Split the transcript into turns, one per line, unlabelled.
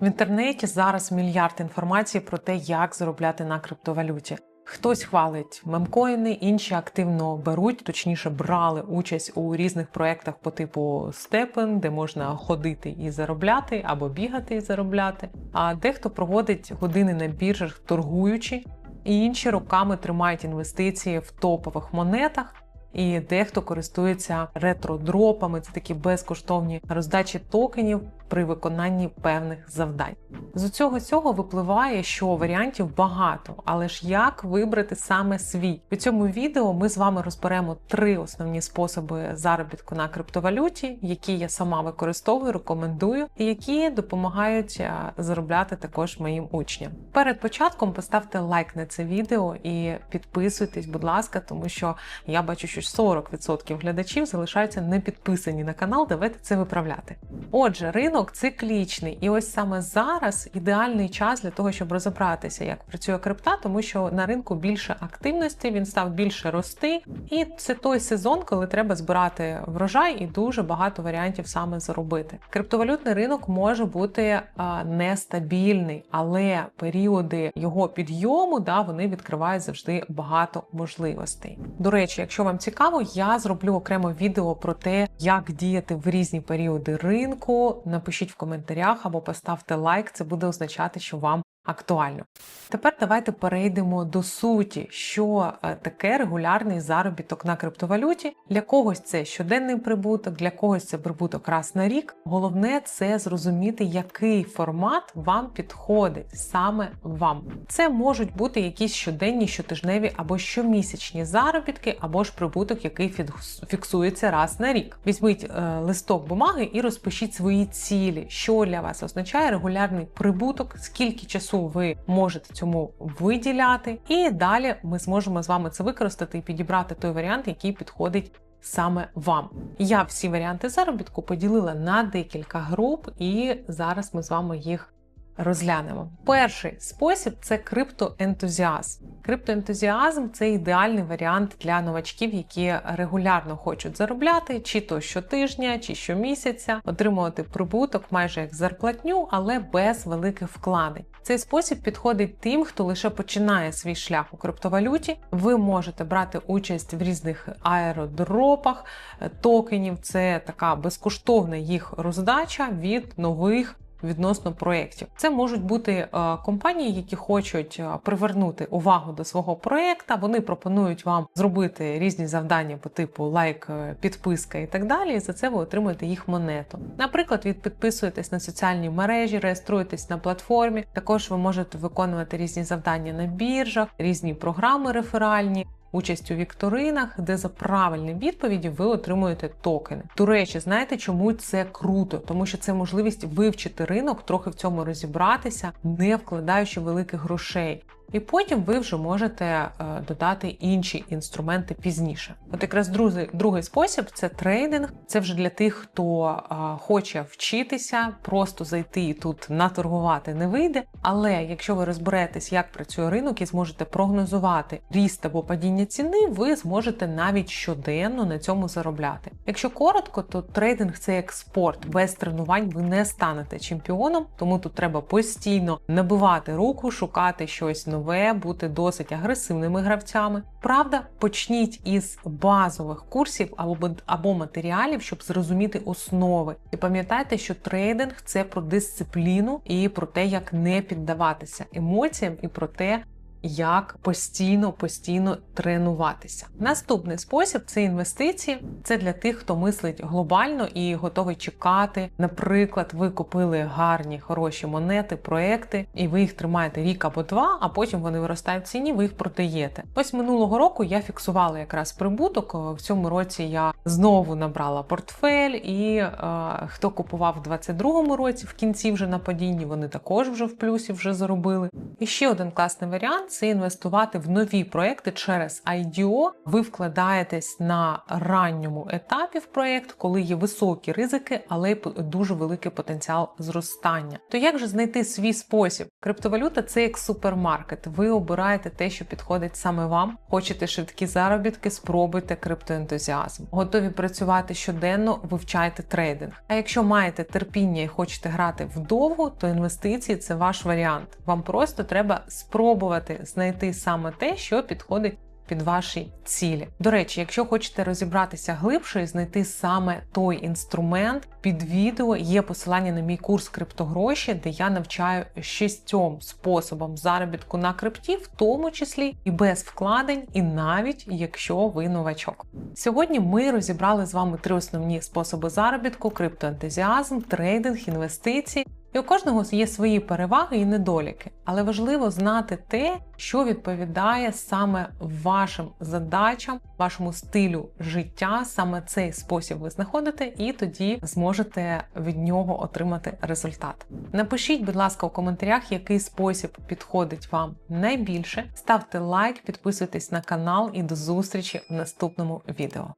В інтернеті зараз мільярд інформації про те, як заробляти на криптовалюті. Хтось хвалить мемкоїни, інші активно беруть, точніше брали участь у різних проєктах по типу степен, де можна ходити і заробляти, або бігати і заробляти. А дехто проводить години на біржах, торгуючи, і інші роками тримають інвестиції в топових монетах. І дехто користується ретро-дропами, це такі безкоштовні роздачі токенів при виконанні певних завдань. З усього цього випливає, що варіантів багато, але ж як вибрати саме свій? У цьому відео ми з вами розберемо три основні способи заробітку на криптовалюті, які я сама використовую, рекомендую, і які допомагають е, заробляти також моїм учням. Перед початком поставте лайк на це відео і підписуйтесь, будь ласка, тому що я бачу, що 40% глядачів залишаються не підписані на канал. Давайте це виправляти. Отже, ринок циклічний, і ось саме зараз ідеальний час для того, щоб розібратися, як працює крипта, тому що на ринку більше активності, він став більше рости, і це той сезон, коли треба збирати врожай і дуже багато варіантів саме заробити. Криптовалютний ринок може бути а, нестабільний, але періоди його підйому да вони відкривають завжди багато можливостей. До речі, якщо вам цікаво, я зроблю окремо відео про те, як діяти в різні періоди ринку. Напишіть в коментарях або поставте лайк, це буде означати, що вам актуально. Тепер давайте перейдемо до суті, що е, таке регулярний заробіток на криптовалюті. Для когось це щоденний прибуток, для когось це прибуток раз на рік. Головне це зрозуміти, який формат вам підходить саме вам. Це можуть бути якісь щоденні, щотижневі або щомісячні заробітки, або ж прибуток, який фіксується раз на рік. Візьміть е, листок бумаги і розпишіть свої цілі, що для вас означає регулярний прибуток, скільки часу ви можете цьому виділяти, і далі ми зможемо з вами це використати і підібрати той варіант, який підходить. Саме вам я всі варіанти заробітку поділила на декілька груп, і зараз ми з вами їх розглянемо. Перший спосіб це криптоентузіазм. Криптоентузіазм це ідеальний варіант для новачків, які регулярно хочуть заробляти, чи то щотижня, чи щомісяця, отримувати прибуток майже як зарплатню, але без великих вкладень. Цей спосіб підходить тим, хто лише починає свій шлях у криптовалюті. Ви можете брати участь в різних аеродропах е, токенів. Це така безкоштовна їх роздача від нових відносно проєктів. Це можуть бути е, компанії, які хочуть е, привернути увагу до свого проєкта. Вони пропонують вам зробити різні завдання по типу лайк, е, підписка і так далі. І за це ви отримуєте їх монету. Наприклад, ви підписуєтесь на соціальні мережі, реєструєтесь на платформі. Також ви можете виконувати різні завдання на біржах, різні програми реферальні. Участь у вікторинах, де за правильні відповіді ви отримуєте токени. До речі, знаєте, чому це круто? Тому що це можливість вивчити ринок, трохи в цьому розібратися, не вкладаючи великих грошей. І потім ви вже можете е, додати інші інструменти пізніше. От якраз другий, другий спосіб це трейдинг. Це вже для тих, хто е, хоче вчитися, просто зайти і тут наторгувати не вийде. Але якщо ви розберетесь, як працює ринок і зможете прогнозувати ріст або падіння ціни, ви зможете навіть щоденно на цьому заробляти. Якщо коротко, то трейдинг це як спорт. Без тренувань ви не станете чемпіоном, тому тут треба постійно набивати руку, шукати щось нове, бути досить агресивними гравцями. Правда, почніть із базових курсів або, або матеріалів, щоб зрозуміти основи. І пам'ятайте, що трейдинг це про дисципліну і про те, як не піддаватися емоціям, і про те, як постійно постійно тренуватися. Наступний спосіб це інвестиції. Це для тих, хто мислить глобально і готовий чекати. Наприклад, ви купили гарні хороші монети, проекти, і ви їх тримаєте рік або два, а потім вони виростають в ціні, ви їх продаєте. Ось минулого року я фіксувала якраз прибуток. В цьому році я знову набрала портфель, і е, хто купував в 22-му році в кінці вже на падінні, вони також вже в плюсі вже заробили. І ще один класний варіант це інвестувати в нові проекти через IDO. Ви вкладаєтесь на ранньому етапі в проєкт, коли є високі ризики, але й дуже великий потенціал зростання. То як же знайти свій спосіб? Криптовалюта це як супермаркет. Ви обираєте те, що підходить саме вам. Хочете швидкі заробітки, спробуйте криптоентузіазм. Готові працювати щоденно, вивчайте трейдинг. А якщо маєте терпіння і хочете грати вдовго, то інвестиції це ваш варіант. Вам просто треба спробувати знайти саме те, що підходить. Під ваші цілі. До речі, якщо хочете розібратися глибше і знайти саме той інструмент, під відео є посилання на мій курс криптогроші, де я навчаю шістьом способам заробітку на крипті, в тому числі і без вкладень, і навіть якщо ви новачок. Сьогодні ми розібрали з вами три основні способи заробітку: криптоентузіазм, трейдинг, інвестиції. І у кожного є свої переваги і недоліки, але важливо знати те, що відповідає саме вашим задачам, вашому стилю життя. Саме цей спосіб ви знаходите, і тоді зможете від нього отримати результат. Напишіть, будь ласка, у коментарях, який спосіб підходить вам найбільше. Ставте лайк, підписуйтесь на канал і до зустрічі в наступному відео.